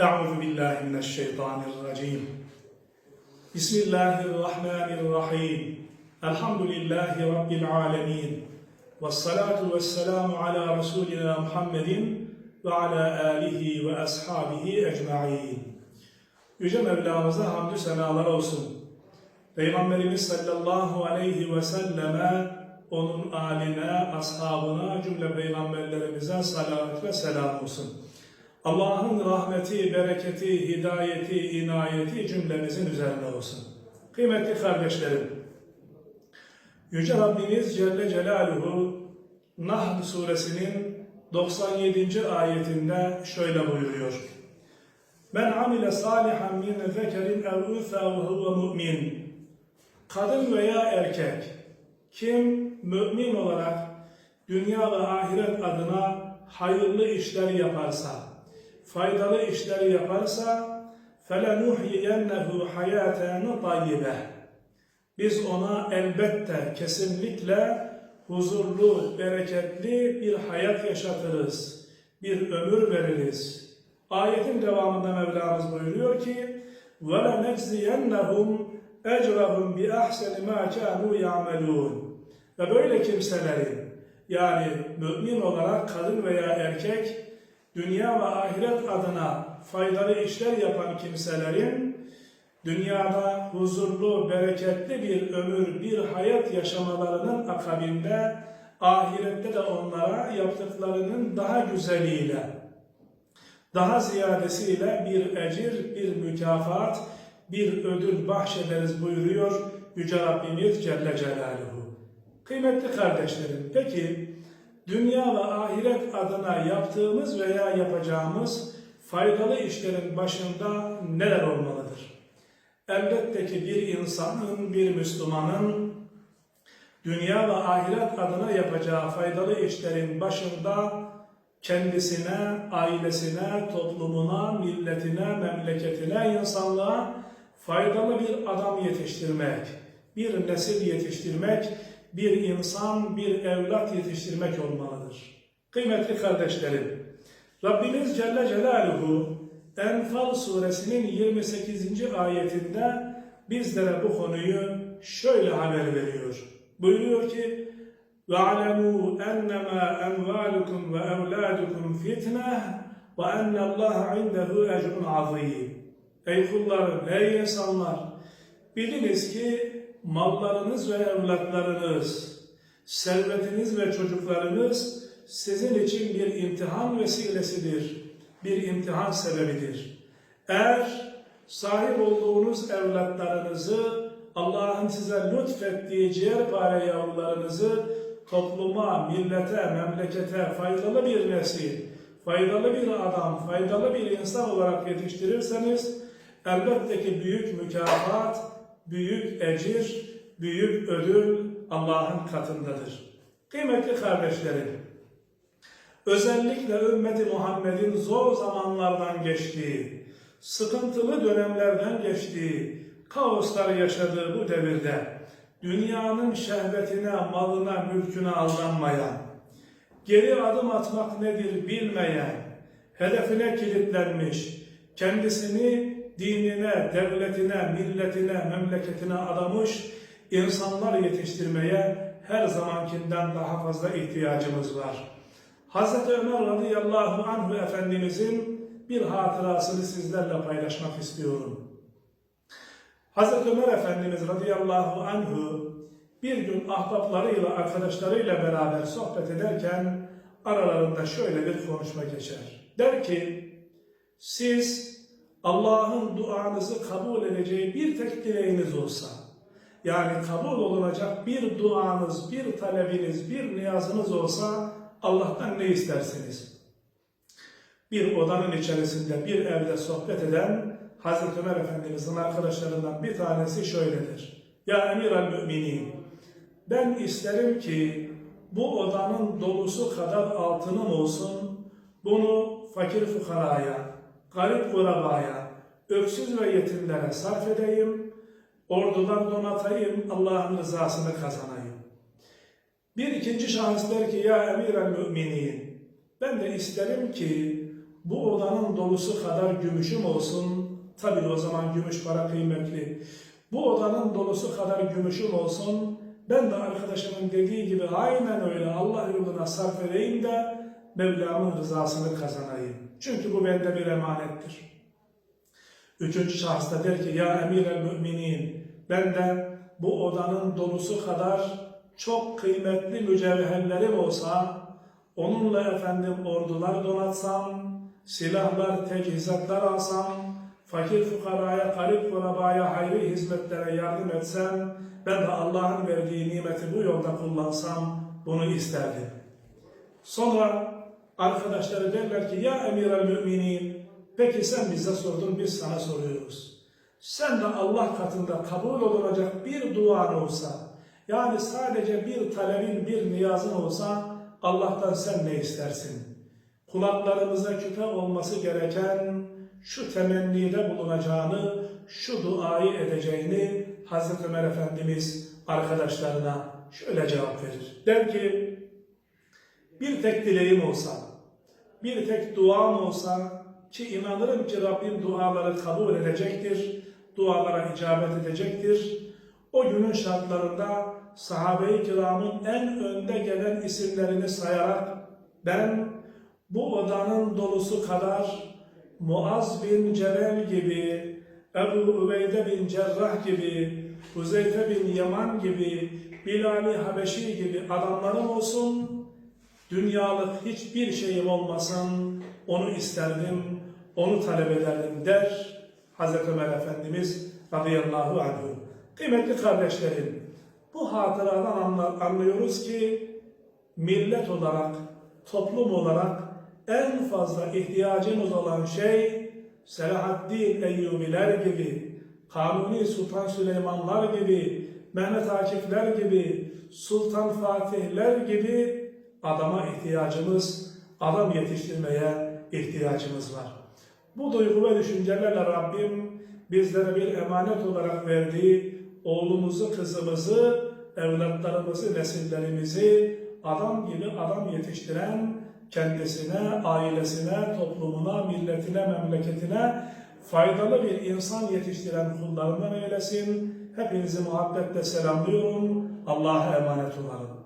Euzu billahi mineşşeytanirracim. Bismillahirrahmanirrahim. Elhamdülillahi rabbil alamin. Ves salatu ves selamu ala resulina Muhammedin ve ala alihi ve ashabihi ecmaîn. Yüce Mevlamıza hamdü senalar olsun. Peygamberimiz sallallahu aleyhi ve selleme, onun aline, ashabına, cümle peygamberlerimize salat ve selam olsun. Allah'ın rahmeti, bereketi, hidayeti, inayeti cümlemizin üzerine olsun. Kıymetli kardeşlerim, Yüce Rabbimiz Celle Celaluhu Nahl suresinin 97. ayetinde şöyle buyuruyor. Men amile salihan min zekerin ev unsa ve mu'min. Kadın veya erkek kim mümin olarak dünya ve ahiret adına hayırlı işler yaparsa, faydalı işleri yaparsa فَلَنُحْيِيَنَّهُ حَيَاتًا طَيِّبَةً Biz ona elbette, kesinlikle huzurlu, bereketli bir hayat yaşatırız. Bir ömür veririz. Ayetin devamında Mevlamız buyuruyor ki وَلَنَجْزِيَنَّهُمْ اَجْرَهُمْ بِأَحْسَنِ مَا كَانُوا يَعْمَلُونَ Ve böyle kimselerin yani mümin olarak kadın veya erkek dünya ve ahiret adına faydalı işler yapan kimselerin dünyada huzurlu, bereketli bir ömür, bir hayat yaşamalarının akabinde ahirette de onlara yaptıklarının daha güzeliyle, daha ziyadesiyle bir ecir, bir mükafat, bir ödül bahşederiz buyuruyor Yüce Rabbimiz Celle Celaluhu. Kıymetli kardeşlerim, peki dünya ve ahiret adına yaptığımız veya yapacağımız faydalı işlerin başında neler olmalıdır? Elbette ki bir insanın, bir Müslümanın dünya ve ahiret adına yapacağı faydalı işlerin başında kendisine, ailesine, toplumuna, milletine, memleketine, insanlığa faydalı bir adam yetiştirmek, bir nesil yetiştirmek, bir insan, bir evlat yetiştirmek olmalıdır. Kıymetli kardeşlerim, Rabbimiz Celle Celaluhu Enfal suresinin 28. ayetinde bizlere bu konuyu şöyle haber veriyor. Buyuruyor ki وَعْلَمُوا أَنَّمَا أَمْوَالُكُمْ وَأَوْلَادُكُمْ فِتْنَةً وَأَنَّ اللّٰهَ عِنْدَهُ اَجْرٌ عَظِيمٌ Ey kullarım, ey insanlar! Biliniz ki mallarınız ve evlatlarınız, servetiniz ve çocuklarınız sizin için bir imtihan vesilesidir, bir imtihan sebebidir. Eğer sahip olduğunuz evlatlarınızı, Allah'ın size lütfettiği ciğerpare yavrularınızı topluma, millete, memlekete faydalı bir nesil, faydalı bir adam, faydalı bir insan olarak yetiştirirseniz elbette ki büyük mükafat, büyük ecir, büyük ödül Allah'ın katındadır. Kıymetli kardeşlerim, özellikle ümmeti Muhammed'in zor zamanlardan geçtiği, sıkıntılı dönemlerden geçtiği, kaoslar yaşadığı bu devirde dünyanın şehvetine, malına, mülküne aldanmayan, geri adım atmak nedir bilmeyen, hedefine kilitlenmiş, kendisini dinine, devletine, milletine, memleketine adamış insanlar yetiştirmeye her zamankinden daha fazla ihtiyacımız var. Hz. Ömer radıyallahu anhu Efendimizin bir hatırasını sizlerle paylaşmak istiyorum. Hz. Ömer Efendimiz radıyallahu anhu bir gün ahbaplarıyla, arkadaşlarıyla beraber sohbet ederken aralarında şöyle bir konuşma geçer. Der ki, siz Allah'ın duanızı kabul edeceği bir tek dileğiniz olsa, yani kabul olunacak bir duanız, bir talebiniz, bir niyazınız olsa Allah'tan ne istersiniz? Bir odanın içerisinde bir evde sohbet eden Hazreti Ömer Efendimiz'in arkadaşlarından bir tanesi şöyledir. Ya emir el müminin, ben isterim ki bu odanın dolusu kadar altınım olsun, bunu fakir fukaraya, garip kurabaya, öksüz ve yetimlere sarf edeyim, ordudan donatayım, Allah'ın rızasını kazanayım. Bir ikinci şahıs der ki ya emir el müminin, ben de isterim ki bu odanın dolusu kadar gümüşüm olsun. Tabii o zaman gümüş para kıymetli. Bu odanın dolusu kadar gümüşüm olsun. Ben de arkadaşımın dediği gibi aynen öyle Allah yoluna sarf edeyim de Mevlam'ın rızasını kazanayım. Çünkü bu bende bir emanettir. Üçüncü şahıs da der ki ya emir el müminin benden bu odanın dolusu kadar çok kıymetli mücevherlerim olsa onunla efendim ordular donatsam, silahlar, teçhizatlar alsam, fakir fukaraya, garip kurabaya, hayri hizmetlere yardım etsem, ben de Allah'ın verdiği nimeti bu yolda kullansam bunu isterdim. Sonra arkadaşları derler ki ya emir el müminin peki sen bize sordun biz sana soruyoruz. Sen de Allah katında kabul olunacak bir duan olsa, yani sadece bir talebin, bir niyazın olsa Allah'tan sen ne istersin? Kulaklarımıza küpe olması gereken şu temennide bulunacağını, şu duayı edeceğini Hazreti Ömer Efendimiz arkadaşlarına şöyle cevap verir. Der ki, bir tek dileğim olsa, bir tek duam olsa ki inanırım ki Rabbim duaları kabul edecektir, dualara icabet edecektir. O günün şartlarında sahabe-i kiramın en önde gelen isimlerini sayarak ben bu odanın dolusu kadar Muaz bin Cebel gibi, Ebu Ubeyde bin Cerrah gibi, Huzeyfe bin Yaman gibi, Bilal-i Habeşi gibi adamlarım olsun, dünyalık hiçbir şeyim olmasın, onu isterdim, onu talep ederdim der Hazreti Ömer Efendimiz radıyallahu anh. Kıymetli kardeşlerim, bu hatıradan anlıyoruz ki millet olarak, toplum olarak en fazla ihtiyacımız olan şey Selahaddin Eyyubiler gibi, Kanuni Sultan Süleymanlar gibi, Mehmet Akifler gibi, Sultan Fatihler gibi adama ihtiyacımız, adam yetiştirmeye ihtiyacımız var. Bu duygu ve düşüncelerle Rabbim bizlere bir emanet olarak verdiği oğlumuzu, kızımızı, evlatlarımızı, nesillerimizi adam gibi adam yetiştiren kendisine, ailesine, toplumuna, milletine, memleketine faydalı bir insan yetiştiren kullarından eylesin. Hepinizi muhabbetle selamlıyorum. Allah'a emanet olalım.